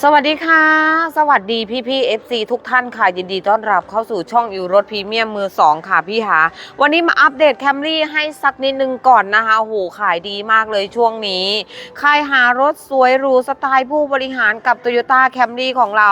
สวัสดีค่ะ สวัสดีพี่พี่ๆ FC ทุกท่านค่ะ ยินดีต้อนรับเข้าสู่ช่องอยู่รถพรีเมียมมือ2ค่ะพี่หา วันนี้มาอัปเดตแคมรี่ให้สักนิดนึงก่อนนะคะโหขายดีมากเลยช่วงนี้ใครหารถสวยหรูสไตล์ผู้บริหารกับ Toyota Camry ของเรา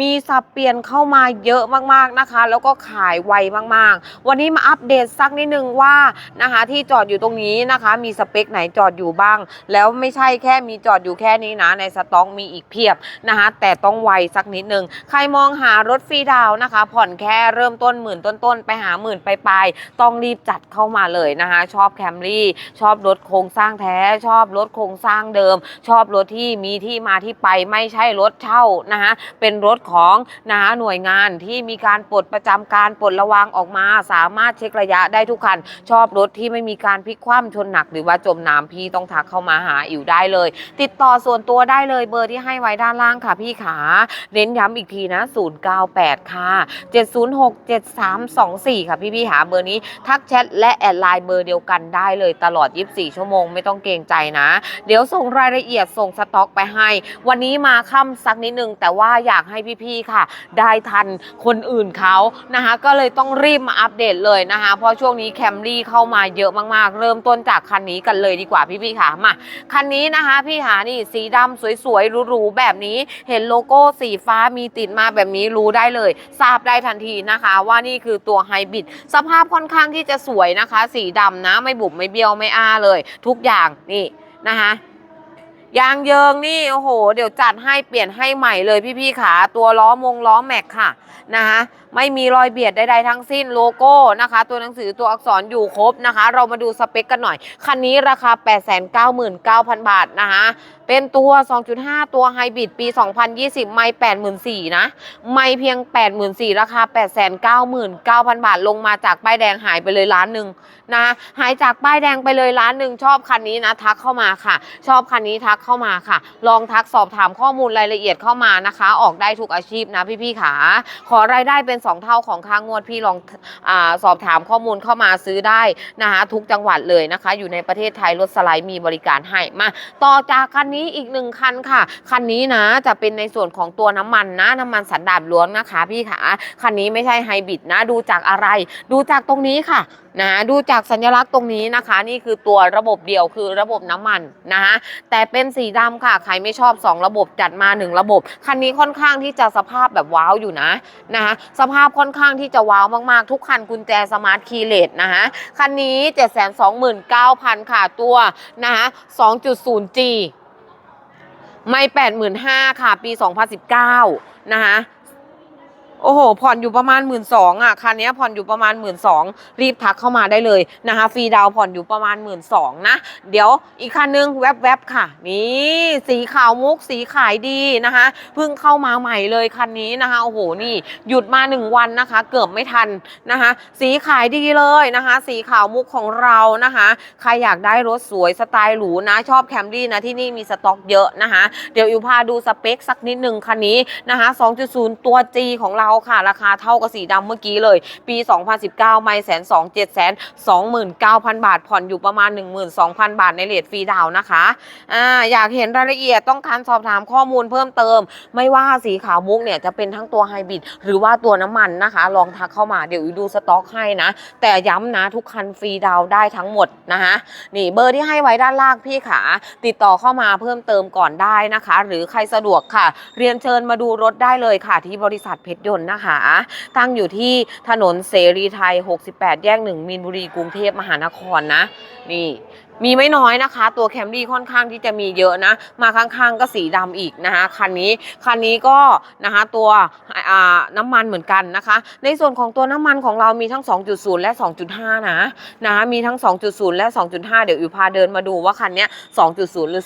มีสับเปลี่ยนเข้ามาเยอะมากๆนะคะ แล้วก็ขายไวมากๆ วันนี้มาอัปเดตสักนิดนึงว่านะคะที่จอดอยู่ตรงนี้นะคะ มีสเปคไหนจอดอยู่บ้าง แล้วไม่ใช่แค่มีจอดอยู่แค่นี้นะในสต็อกมีอีกเพียบนะคะแต่ต้องไวสักนิดนึง ใครมองหารถฟรีดาวนะคะ ผ่อนแค่เริ่มต้นหมื่นต้นๆไปหาหมื่นไปลายต้องรีบจัดเข้ามาเลยนะคะ ชอบแคมรี่ชอบรถโครงสร้างแท้ ชอบรถโครงสร้างเดิม ชอบรถที่มีที่มาที่ไปไม่ใช่รถเช่านะคะเป็นรถของนะคะหน่วยงานที่มีการปลดประจำการปลดระวางออกมา สามารถเช็คระยะได้ทุกคัน ชอบรถที่ไม่มีการพลิกคว่ำชนหนักหรือว่าจมน้ำพี่ต้องทักเข้ามาหาอิ๋วได้เลย ติดต่อส่วนตัวได้เลยเบอร์ที่ให้ไว้ด้านล่างค่ะพี่ขา เน้นย้ำอีกทีนะ 098 ค่ะ 706 7324 ค่ะพี่พี่หาเบอร์นี้ทักแชทและแอดไลน์เบอร์เดียวกันได้เลยตลอด 24 ชั่วโมงไม่ต้องเกรงใจนะ เดี๋ยวส่งรายละเอียดส่งสต็อกไปให้ วันนี้มาค่ำสักนิดนึง แต่ว่าอยากให้พี่ๆค่ะ ได้ทันคนอื่นเขานะคะ ก็เลยต้องรีบมาอัปเดตเลยนะคะ เพราะช่วงนี้แคมรี่เข้ามาเยอะมากๆ เริ่มต้นจากคันนี้กันเลยดีกว่าพี่ๆค่ะมาคันนี้นะคะ พี่หานี่สีดำสวยๆหรูๆแบบนี้เห็นโลโก้สีฟ้ามีติดมาแบบนี้รู้ได้เลย ทราบได้ทันทีนะคะ ว่านี่คือตัวไฮบริดสภาพค่อนข้างที่จะสวยนะคะ สีดำนะไม่บุบไม่เบี้ยวไม่อ้าเลย ทุกอย่างนี่นะคะยางเยิงนี่โอ้โห เดี๋ยวจัดให้เปลี่ยนให้ใหม่เลยพี่ๆขาตัวล้อมงล้อแม็กค่ะนะคะไม่มีรอยเบียดใดๆทั้งสิ้นโลโก้นะคะ ตัวหนังสือตัวอักษรอยู่ครบนะคะ เรามาดูสเปคกันหน่อย คันนี้ราคา 899,000 บาทนะคะเป็นตัว 2.5 ตัวไฮบริดปี 2020 ไม่84,000นะ ไม่เพียง 84,000 ราคา 899,000 บาท ลงมาจากป้ายแดงหายไปเลยล้านหนึ่งนะ หายจากป้ายแดงไปเลยล้านหนึ่งชอบคันนี้นะทักเข้ามาค่ะ ชอบคันนี้ทักเข้ามาค่ะ ลองทักสอบถามข้อมูลรายละเอียดเข้ามานะคะ ออกได้ทุกอาชีพนะพี่ๆขา ขอรายได้เป็น 2 เท่าของค่างวดพี่ลองอาสอบถามข้อมูลเข้ามาซื้อได้นะคะทุกจังหวัดเลยนะคะ อยู่ในประเทศไทยรถสไลด์มีบริการให้มา ต่อจากคันนี้อีกหนึ่งคันค่ะ คันนี้นะจะเป็นในส่วนของตัวน้ำมันนะ น้ำมันสันดาปล้วนนะคะ พี่ขาคันนี้ไม่ใช่ไฮบริดนะ ดูจากอะไร ดูจากตรงนี้ค่ะนะดูจากสัญลักษณ์ตรงนี้นะคะ นี่คือตัวระบบเดียวคือระบบน้ำมันนะคะแต่เป็นสีดำค่ะ ใครไม่ชอบ 2 ระบบจัดมา 1 ระบบ คันนี้ค่อนข้างที่จะสภาพแบบว้าวอยู่นะนะคะสภาพค่อนข้างที่จะว้าวมากๆ ทุกคันกุญแจสมาร์ทคีย์เลสนะคะคันนี้ 729,000 ค่ะตัวนะคะ 2.0G ไม่แปดหมื่นห้าค่ะ ปีสองพันสิบเก้านะคะ โอ้โห ผ่อนอยู่ประมาณหมื่นสองอะ คันนี้ผ่อนอยู่ประมาณหมื่นสองรีบทักเข้ามาได้เลยนะคะฟรีดาวผ่อนอยู่ประมาณหมื่นสองนะ เดี๋ยวอีกคันนึงแวบๆค่ะ นี่สีขาวมุกสีขายดีนะคะเพิ่งเข้ามาใหม่เลยคันนี้นะคะโอ้โหนี่หยุดมาหนึ่งวันนะคะ เกือบไม่ทันนะคะ สีขายดีเลยนะคะ สีขาวมุกของเรานะคะ ใครอยากได้รถสวยสไตล์หรูนะชอบแคมรี่นะที่นี่มีสต็อกเยอะนะคะ เดี๋ยวอิวพาดูสเปคสักนิดหนึ่งคันนี้นะคะ2.0 ตัว G ของเราค่ะ ราคาเท่ากับสีดำเมื่อกี้เลย ปี 2019 ไม่แสนสองเจ็ดแสนสองหมื่นเก้าพันบาท ผ่อนอยู่ประมาณ 12,000 บาทในเลทฟรีดาวนะคะอ่าอยากเห็นรายละเอียดต้องการสอบถามข้อมูลเพิ่มเติม ไม่ว่าสีขาวมุกเนี่ยจะเป็นทั้งตัวไฮบริดหรือว่าตัวน้ำมันนะคะ ลองทักเข้ามาเดี๋ยวดูสต็อกให้นะ แต่ย้ำนะทุกคันฟรีดาวได้ทั้งหมดนะคะนี่เบอร์ที่ให้ไว้ด้านล่างพี่ขาติดต่อเข้ามาเพิ่มเติมก่อนได้นะคะ หรือใครสะดวกค่ะ เรียนเชิญมาดูรถได้เลยค่ะที่บริษัทเพชรยนต์นะคะ ตั้งอยู่ที่ถนนเสรีไทย 68 แยกหนึ่งมีนบุรีกรุงเทพมหานครนะ นี่ มีไม่น้อยนะคะ ตัวแคมรี่ค่อนข้างที่จะมีเยอะนะ มาข้างๆก็สีดำอีกนะคะคันนี้คันนี้ก็นะคะตัวน้ำมันเหมือนกันนะคะ ในส่วนของตัวน้ำมันของเรามีทั้ง 2.0 และ 2.5 นะนะคะมีทั้ง 2.0 และ 2.5 เดี๋ยวอิวพาเดินมาดูว่าคันนี้2.0 หรือ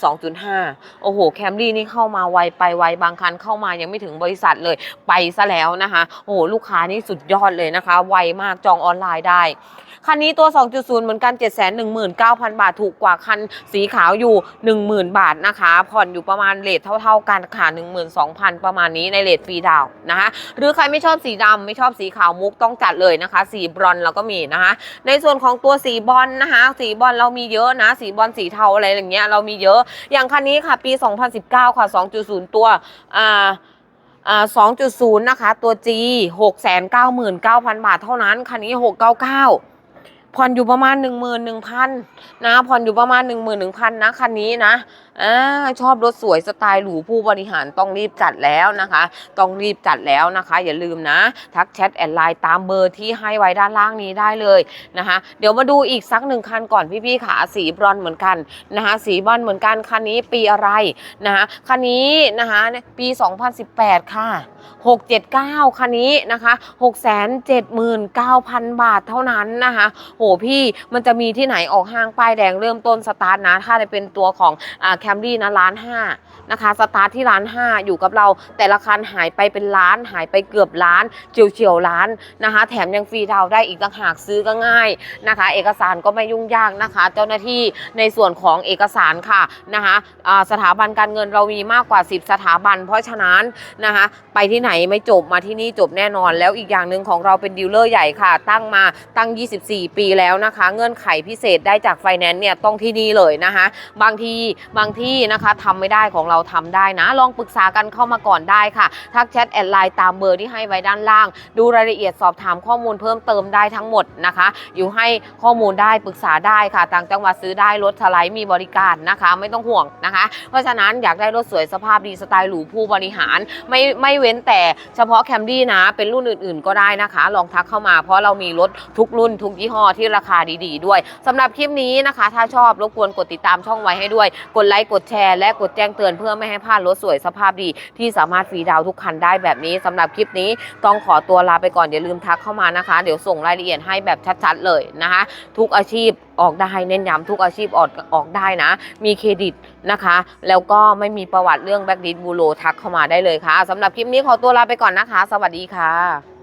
2.5 โอ้โหแคมรี่นี่เข้ามาไวไปไวบางคันเข้ามายังไม่ถึงบริษัทเลยไปซะแล้วนะคะโอ้โหลูกค้านี่สุดยอดเลยนะคะ ไวมากจองออนไลน์ได้คันนี้ตัว 2.0 เหมือนกัน 719,000 บาทถูกกว่าคันสีขาวอยู่ 10,000 บาทนะคะ ผ่อนอยู่ประมาณเลทเท่า ๆ กันค่ะ12,000 ประมาณนี้ในเลทฟรีดาวนะคะหรือใครไม่ชอบสีดำไม่ชอบสีขาวมุกต้องจัดเลยนะคะ สีบรอนเราก็มีนะคะ ในส่วนของตัวสีบอลนะคะ สีบอลเรามีเยอะนะ สีบอลสีเทาอะไรอย่างเงี้ยเรามีเยอะอย่างคันนี้ค่ะปี 2019 ค่ะ 2.0 ตัวอ่าอ่า2.0 นะคะ ตัว G 699,000 บาทเท่านั้น คันนี้ 699 ผ่อนอยู่ประมาณ11,000นะ ผ่อนอยู่ประมาณ11,000นหนึ่งพันนะคันนี้นะอ่าชอบรถสวยสไตล์หรูผู้บริหารต้องรีบจัดแล้วนะคะ ต้องรีบจัดแล้วนะคะ อย่าลืมนะ ทักแชทแอดไลน์ตามเบอร์ที่ให้ไว้ด้านล่างนี้ได้เลยนะคะ เดี๋ยวมาดูอีกสักหนึ่งคันก่อนพี่ๆขาสีบรอนเหมือนกันนะคะ สีบรอนเหมือนกันคันนี้ปีอะไรนะคะคันนี้นะคะปี 2018 ค่ะ 679 คันนี้นะคะ 679,000 บาทเท่านั้นนะคะ โหพี่มันจะมีที่ไหนออกห้างป้ายแดงเริ่มต้นสตาร์ทนะ ถ้าจะเป็นตัวของแคมรี่นะล้านห้า นะคะสตาร์ทที่ล้านห้าอยู่กับเรา แต่ละคันหายไปเป็นล้านหายไปเกือบล้านเฉียวเฉียวล้านนะคะ แถมยังฟรีดาวได้อีกต่างหากซื้อก็ง่ายนะคะ เอกสารก็ไม่ยุ่งยากนะคะ เจ้าหน้าที่ในส่วนของเอกสารค่ะนะคะสถาบันการเงินเรามีมากกว่า 10 สถาบัน เพราะฉะนั้นนะคะ ไปที่ไหนไม่จบมาที่นี่จบแน่นอน แล้วอีกอย่างหนึ่งของเราเป็นดีลเลอร์ใหญ่ค่ะ ตั้งมาตั้ง 24 ปีแล้วนะคะ เงื่อนไขพิเศษได้จากไฟแนนซ์เนี่ยต้องที่นี่เลยนะคะ บางทีบางที่นะคะทำไม่ได้ของเราทำได้นะ ลองปรึกษากันเข้ามาก่อนได้ค่ะ ทักแชทแอดไลน์ตามเบอร์ที่ให้ไว้ด้านล่าง ดูรายละเอียดสอบถามข้อมูลเพิ่มเติมได้ทั้งหมดนะคะ อยู่ให้ข้อมูลได้ปรึกษาได้ค่ะ ต่างจังหวัดซื้อได้รถสไลด์มีบริการนะคะ ไม่ต้องห่วงนะคะ เพราะฉะนั้นอยากได้รถสวยสภาพดีสไตล์หรูผู้บริหาร ไม่ไม่เว้นแต่เฉพาะแคมรี่นะ เป็นรุ่นอื่น ๆ ก็ได้นะคะ ลองทักเข้ามาเพราะเรามีรถทุกรุ่นทุกยี่ห้อที่ราคาดี ๆ ด้วยสำหรับคลิปนี้นะคะ ถ้าชอบรบกวนกดติดตามช่องไว้ให้ด้วย กดไลค์กดแชร์และกดแจ้งเตือนเพื่อไม่ให้พลาดรถสวยสภาพดี ที่สามารถฟรีดาวน์ทุกคันได้แบบนี้สำหรับคลิปนี้ต้องขอตัวลาไปก่อนอย่าลืมทักเข้ามานะคะ เดี๋ยวส่งรายละเอียดให้แบบชัดๆเลยนะคะ ทุกอาชีพออกได้เน้นย้ำทุกอาชีพออกออกได้นะ มีเครดิตนะคะ แล้วก็ไม่มีประวัติเรื่องแบ็กดิสบูโรทักเข้ามาได้เลยค่ะสำหรับคลิปนี้ขอตัวลาไปก่อนนะคะ สวัสดีค่ะ